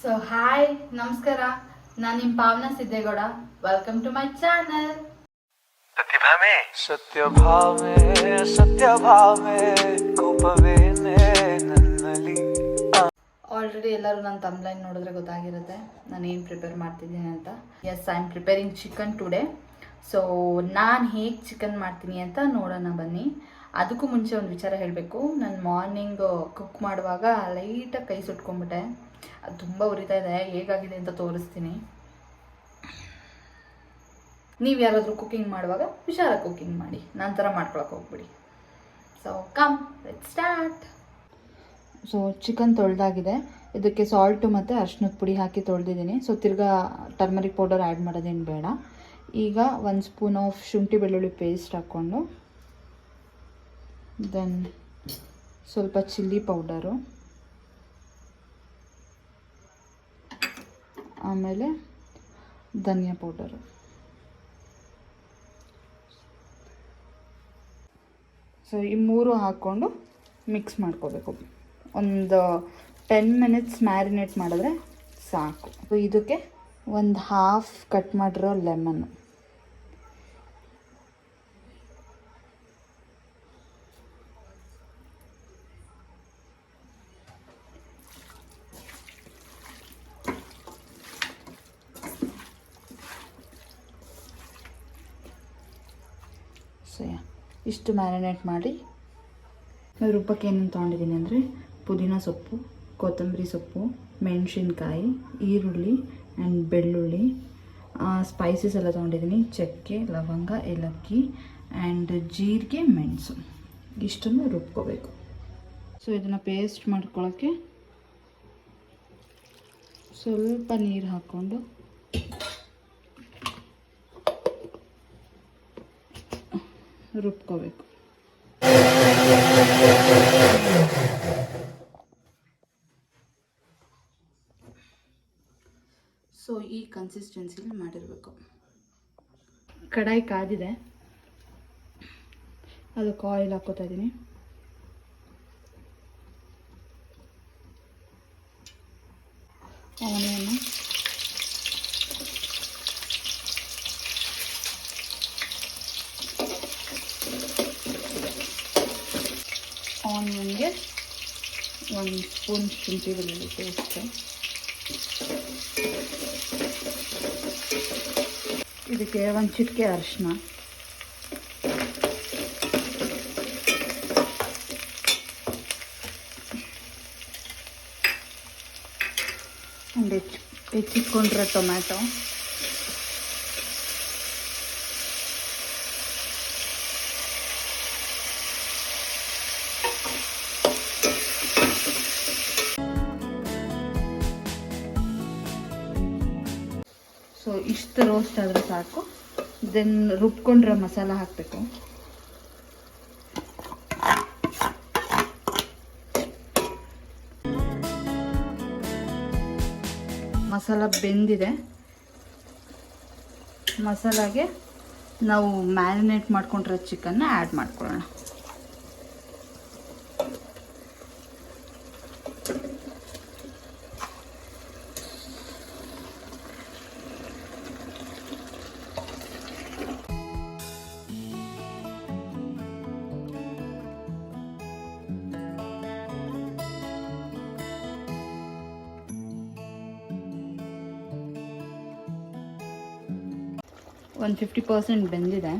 So hi ನಮಸ್ಕಾರ. ನಾನು ನಿಮ್ಮ Pavana Siddegowda. Welcome to my channel Satyabhame. Satyabhame Satyabhame ಕೋಪವೇನೆ ನನ್ನಲ್ಲಿ. ಆಲ್ರೆಡಿ ಎಲ್ಲರೂ ನನ್ನ ತಮ್ಲೈನ್ ನೋಡಿದ್ರೆ ಗೊತ್ತಾಗಿರುತ್ತೆ. ನಾನು ಏನು ಪ್ರಿಪೇರ್ ಮಾಡ್ತಿದ್ದೀನಿ ಅಂತ. Yes I am preparing chicken today so ನಾನು ಹೇಗೆ ಚಿಕನ್ ಮಾಡ್ತೀನಿ ಅಂತ ನೋಡೋಣ ಬನ್ನಿ. ಅದಕ್ಕೂ ಮುಂಚೆ ಒಂದು ವಿಚಾರ ಹೇಳಬೇಕು. ನಾನು ಮಾರ್ನಿಂಗ್ ಕುಕ್ ಮಾಡುವಾಗ ಲೈಟಾಗಿ ಕೈ ಸುಟ್ಕೊಂಡ್ಬಿಟ್ಟೆ. ಅದು ತುಂಬ ಉರಿತಾ ಇದೆ. ಹೇಗಾಗಿದೆ ಅಂತ ತೋರಿಸ್ತೀನಿ. ನೀವು ಯಾರಾದರೂ ಕುಕ್ಕಿಂಗ್ ಮಾಡುವಾಗ ಹುಷಾರ ಕುಕ್ಕಿಂಗ್ ಮಾಡಿ. ನನ್ನ ಥರ ಮಾಡ್ಕೊಳಕ್ಕೆ ಹೋಗ್ಬಿಡಿ. So come let start so chicken ತೊಳೆದಾಗಿದೆ. ಇದಕ್ಕೆ ಸಾಲ್ಟು ಮತ್ತು ಅರ್ಶಿನದ ಪುಡಿ ಹಾಕಿ ತೊಳೆದಿದ್ದೀನಿ. ಸೊ ತಿರ್ಗಾ ಟರ್ಮರಿಕ್ ಪೌಡರ್ ಆ್ಯಡ್ ಮಾಡೋದೇನು ಬೇಡ. ಈಗ ಒಂದು ಸ್ಪೂನ್ ಆಫ್ ಶುಂಠಿ ಬೆಳ್ಳುಳ್ಳಿ ಪೇಸ್ಟ್ ಹಾಕ್ಕೊಂಡು ದೆನ್ ಸ್ವಲ್ಪ ಚಿಲ್ಲಿ ಪೌಡರು ಆಮೇಲೆ ಧನಿಯಾ ಪೌಡರು. ಸೊ ಈ ಮೂರು ಹಾಕ್ಕೊಂಡು ಮಿಕ್ಸ್ ಮಾಡ್ಕೋಬೇಕು. ಒಂದು ಟೆನ್ ಮಿನಿಟ್ಸ್ ಮ್ಯಾರಿನೇಟ್ ಮಾಡಿದ್ರೆ ಸಾಕು. ಇದಕ್ಕೆ ಒಂದು ಹಾಫ್ ಕಟ್ ಮಾಡಿರೋ ಲೆಮನ್ನು ಸೊ ಇಷ್ಟು ಮ್ಯಾರಿನೇಟ್ ಮಾಡಿ. ನಾನು ರುಬ್ಬಕ್ಕೆ ಏನೇನು ತೊಗೊಂಡಿದ್ದೀನಿ ಅಂದರೆ ಪುದೀನ ಸೊಪ್ಪು, ಕೊತ್ತಂಬರಿ ಸೊಪ್ಪು, ಮೆಣಸಿನ್ಕಾಯಿ, ಈರುಳ್ಳಿ ಆ್ಯಂಡ್ ಬೆಳ್ಳುಳ್ಳಿ. ಸ್ಪೈಸಸ್ ಎಲ್ಲ ತೊಗೊಂಡಿದ್ದೀನಿ. ಚಕ್ಕೆ, ಲವಂಗ, ಏಲಕ್ಕಿ ಆ್ಯಂಡ್ ಜೀರಿಗೆ, ಮೆಣಸು. ಇಷ್ಟನ್ನು ರುಬ್ಕೋಬೇಕು. ಸೊ ಇದನ್ನು ಪೇಸ್ಟ್ ಮಾಡ್ಕೊಳ್ಳೋಕ್ಕೆ ಸ್ವಲ್ಪ ನೀರು ಹಾಕ್ಕೊಂಡು ರುಬ್ಕೋಬೇಕು ಸೊ ಈ ಕನ್ಸಿಸ್ಟೆನ್ಸಿಲಿ ಮಾಡಿರಬೇಕು. ಕಡಾಯಿ ಕಾದಿದೆ. ಅದಕ್ಕೆ ಆಯಿಲ್ ಹಾಕೋತಾ ಇದ್ದೀನಿ. ಆನಿಯನ್ಗೆ ಒಂದು ಸ್ಪೂನ್ ಶುಂಠಿ ಬೆಳ್ಳುಳ್ಳಿ ಪೇಸ್ಟ್. ಇದಕ್ಕೆ ಒಂದು ಚಿಟಿಕೆ ಅರಿಶಿನ ಒಂದು ಹೆಚ್ಚು ಹೆಚ್ಚಿಟ್ಕೊಂಡಿರೋ ಟೊಮ್ಯಾಟೊ. ಇಷ್ಟು ರೋಸ್ಟ್ ಆದರೆ ಸಾಕು. ದೆನ್ ರುಬ್ಕೊಂಡ್ರೆ ಮಸಾಲ ಹಾಕಬೇಕು. ಮಸಾಲ ಬೆಂದಿದೆ. ಮಸಾಲಾಗೆ ನಾವು ಮ್ಯಾರಿನೇಟ್ ಮಾಡ್ಕೊಂಡಿರೋ ಚಿಕನ್ನ ಆ್ಯಡ್ ಮಾಡ್ಕೊಳ್ಳೋಣ. ಒಂದು ಫಿಫ್ಟಿ ಪರ್ಸೆಂಟ್ ಬೆಂದಿದೆ.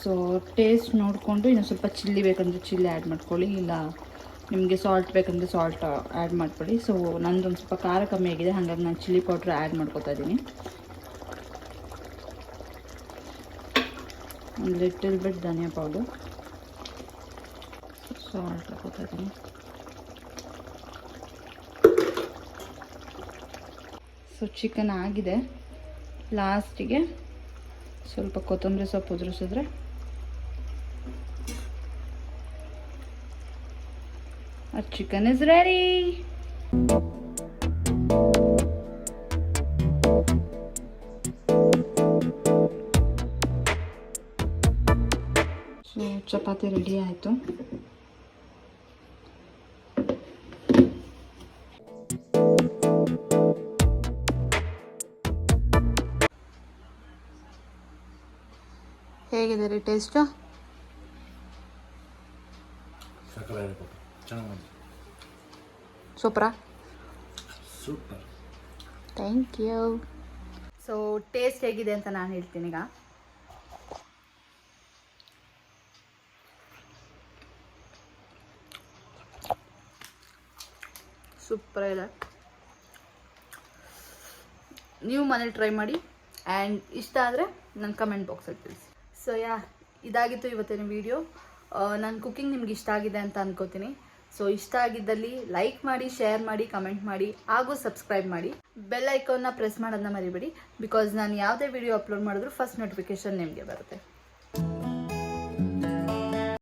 ಸೊ ಟೇಸ್ಟ್ ನೋಡಿಕೊಂಡು ಇನ್ನು ಸ್ವಲ್ಪ ಚಿಲ್ಲಿ ಬೇಕಂದ್ರೆ ಚಿಲ್ಲಿ ಆ್ಯಡ್ ಮಾಡ್ಕೊಳ್ಳಿ, ಇಲ್ಲ ನಿಮಗೆ ಸಾಲ್ಟ್ ಬೇಕಂದರೆ ಸಾಲ್ಟ್ ಆ್ಯಡ್ ಮಾಡ್ಕೊಳ್ಳಿ. ಸೊ ನಂದೊಂದು ಸ್ವಲ್ಪ ಖಾರ ಕಮ್ಮಿ ಆಗಿದೆ, ಹಾಗಾಗಿ ನಾನು ಚಿಲ್ಲಿ ಪೌಡ್ರ್ ಆ್ಯಡ್ ಮಾಡ್ಕೋತಾ ಇದ್ದೀನಿ. ಒಂದು ಲಿಟಲ್ ಬಿಟ್ ಧನಿಯಾ ಪೌಡ್ರು ಸಾಲ್ಟ್ ಹಾಕೋತಾ ಇದ್ದೀನಿ. ಸೊ ಚಿಕನ್ ಆಗಿದೆ. ಲಾಸ್ಟಿಗೆ ಸ್ವಲ್ಪ ಕೊತ್ತಂಬರಿ ಸೊಪ್ಪು ಉದುರಿಸಿದ್ರೆ? ಆ chicken is ready so chapati ready ಆಯಿತು. ಹೇಗಿದೆ ರೀ taste ಸೂಪ್ರಾ super thank you so taste ಹೇಗಿದೆ ಅಂತ ನಾನು ಹೇಳ್ತೀನಿ ಈಗ. ಸೂಪರ್ ಇದೆ ನೀವು ಮನೇಲಿ ಟ್ರೈ ಮಾಡಿ. ಆ್ಯಂಡ್ ಇಷ್ಟ ಆದರೆ ನನ್ನ ಕಮೆಂಟ್ ಬಾಕ್ಸಲ್ಲಿ ತಿಳಿಸಿ. ಸೊ ಯಾ ಇದಾಗಿತ್ತು ಇವತ್ತಿನ ವಿಡಿಯೋ ನನ್ನ ಕುಕ್ಕಿಂಗ್ ನಿಮ್ಗೆ ಇಷ್ಟ ಆಗಿದೆ ಅಂತ ಅನ್ಕೋತೀನಿ. ಸೊ ಇಷ್ಟ ಆಗಿದ್ದಲ್ಲಿ ಲೈಕ್ ಮಾಡಿ ಶೇರ್ ಮಾಡಿ ಕಮೆಂಟ್ ಮಾಡಿ, ಹಾಗೂ ಸಬ್ಸ್ಕ್ರೈಬ್ ಮಾಡಿ. ಬೆಲ್ ಐಕಾನ್ನ ಪ್ರೆಸ್ ಮಾಡೋದನ್ನ ಮರಿಬೇಡಿ ಬಿಕಾಸ್ ನಾನು ಯಾವುದೇ ವಿಡಿಯೋ ಅಪ್ಲೋಡ್ ಮಾಡಿದ್ರು ಫಸ್ಟ್ ನೋಟಿಫಿಕೇಶನ್ ನಿಮಗೆ ಬರುತ್ತೆ.